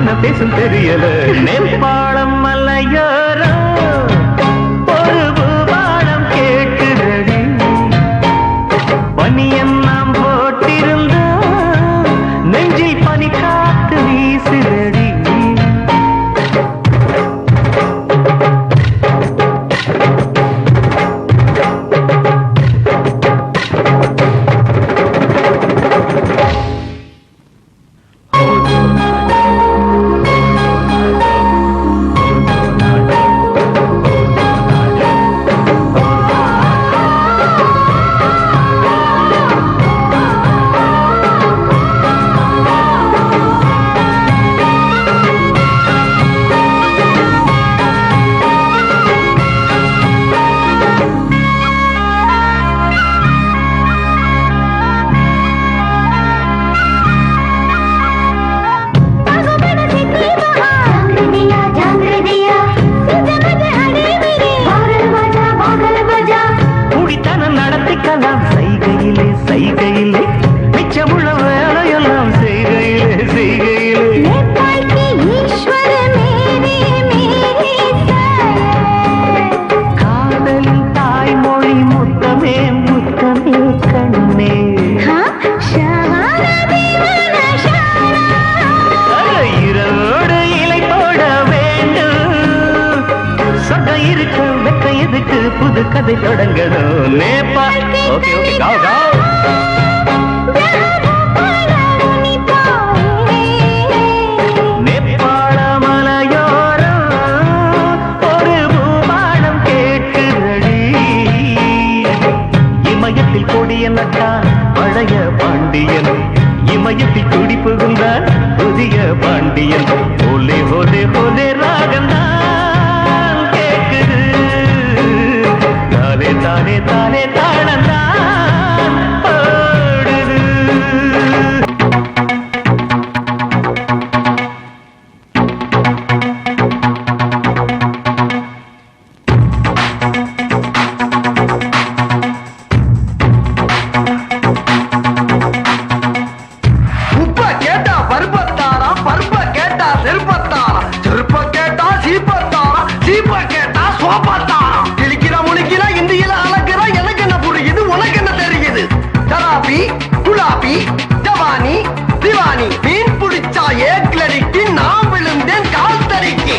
என்ன பேசும் தெரியல? நெற்பாளம் மலையா புகுந்தான் பழைய பாண்டியன். இமயத்தில் குடி புகுந்தான் புதிய பாண்டியன். கருப்பத்தாரா பருப்ப கேட்டா செருப்பத்தாரா செருப்ப கேட்டா சீப்பத்தாரா சீப்ப கேட்டா சோப்பத்தாரா கிழிக்கிற முழுக்கிற இந்தியில அளக்கிற எனக்கு என்ன புரியுது? உனக்கு என்ன தெரியுது? தலாபி குலாபி ஜவானி திவானி மீன் பிடிச்சா ஏக்லரிக்கு நான் விழுந்தேன் கால் தறிக்கு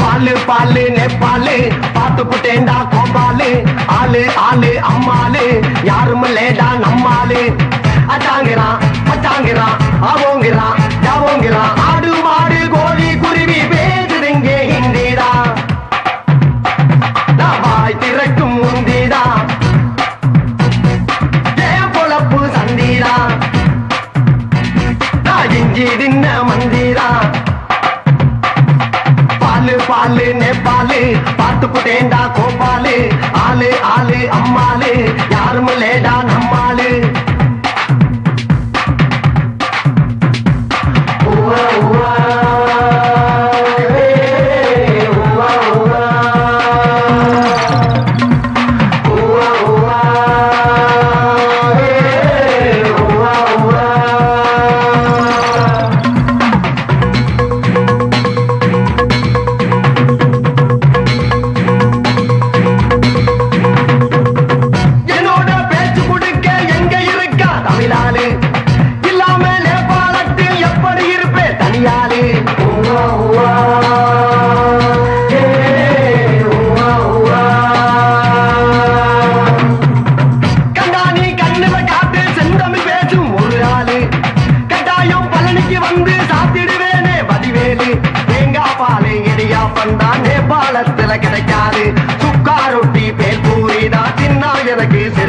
பாலு பாலு நெப்பாலு பார்த்து புட்டேன்டா அம்மாலே ஆளு ஆளு அம்மாலே யாரும் இல்லடா நம்மாலே அச்சாங்கிறான் அச்சாங்கிறான் ஆவோங்கிறான் ஜாவோங்கிறான்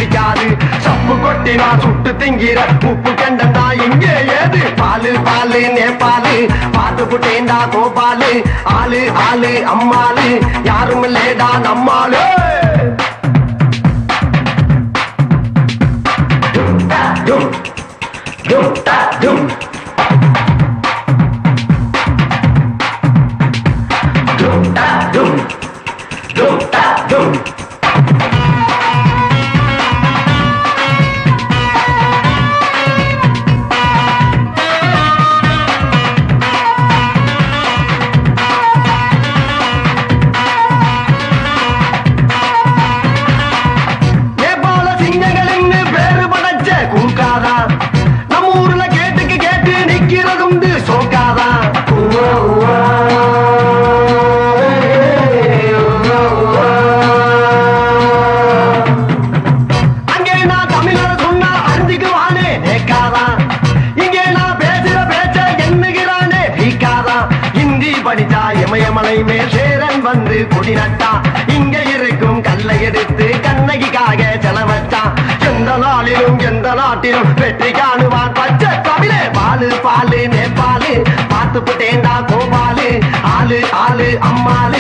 பிடிக்காது சப்பு கொட்டி நான் சுட்டு திங்கிற உப்பு கண்டா இங்கே ஏது பாலு பாலு நேபாலு பாத்து புட்டேண்டா கோபாலு ஆளு ஆளு அம்மாளு யாரும் இல்லேடா நம்மாளு டும் டும் டும் நாட்டிலும் எந்த நாட்டிலும் வெற்றி காணுவான். பச்சை தமிழே பாலு பாலு நேபாளு. பார்த்து போட்டேன்டா கோபாலு. ஆளு ஆளு அம்மாளு.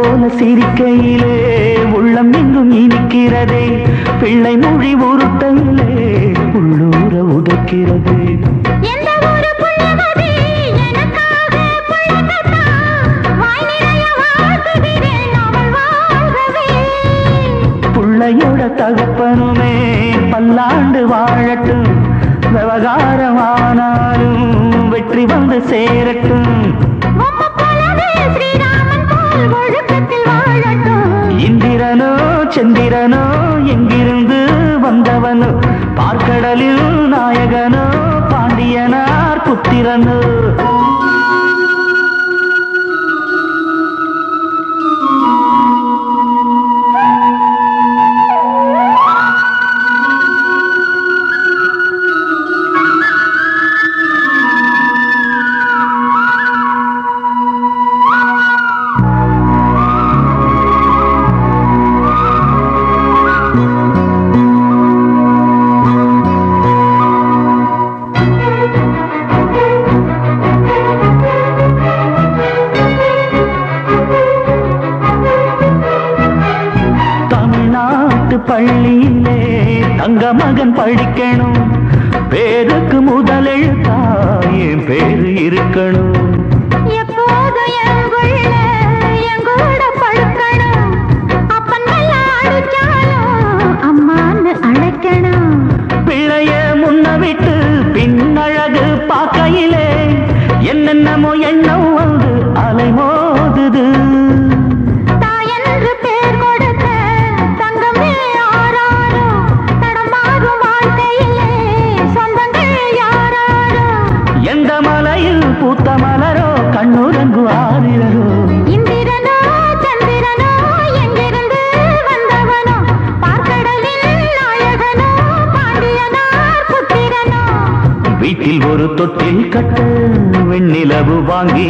போல சிரிக்கையிலே உள்ளம் என்றும் இனிக்கிறதே. பிள்ளை மொழி உருட்டையிலே உள்ளூர உதைக்கிறது. பிள்ளையோட தகப்பனுமே பல்லாண்டு வாழட்டும். விவகாரமானாலும் வெற்றி வந்து சேரட்டும். சந்திரனோ எங்கிருந்து வந்தவனோ? பார்க்கடலில் நாயகனோ பாண்டியனார் புத்திரனோ. படிக்கணும். வாங்கி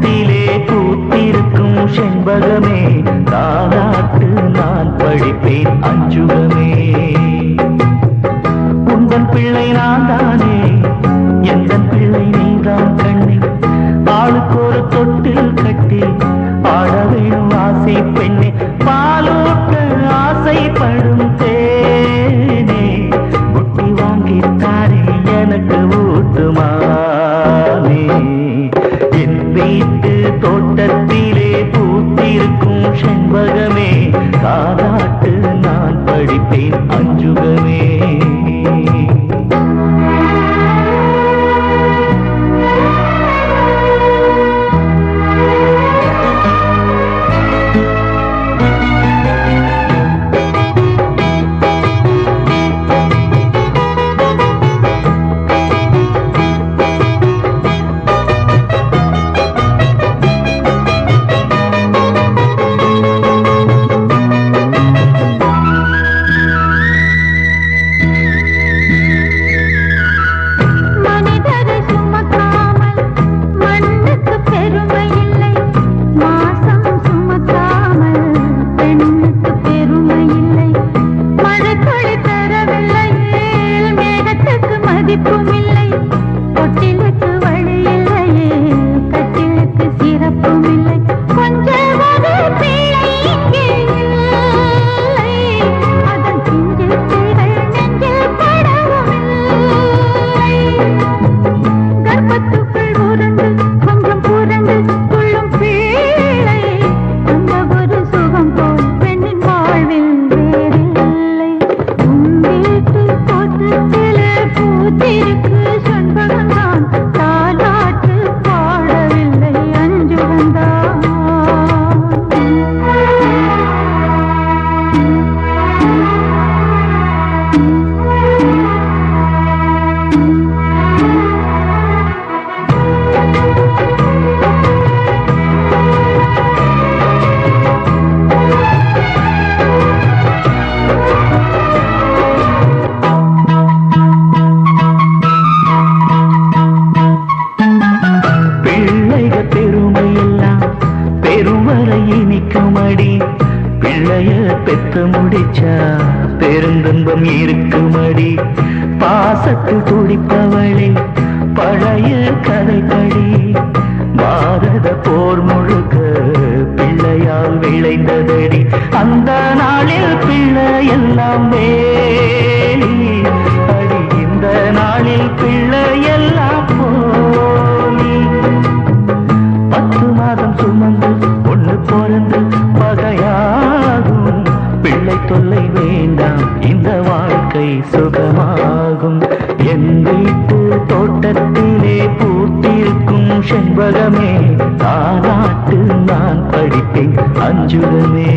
கூட்டிலே கூத்திருக்கும் செண்பகமே. தாலாட்டு நான் படிப்பேன் அஞ்சுக உள்ளம் இருக்குமடி பாசத்தில் துடிப்பவளே பழைய கதைப்படி. பாரத போர் முழுக்க பிள்ளையால் விளைந்ததடி அந்த நாளில் பிள்ளை எல்லாம் வேறு அஞ்சுகமே தானாட்டு நான் படிப்பேன். அஞ்சுகமே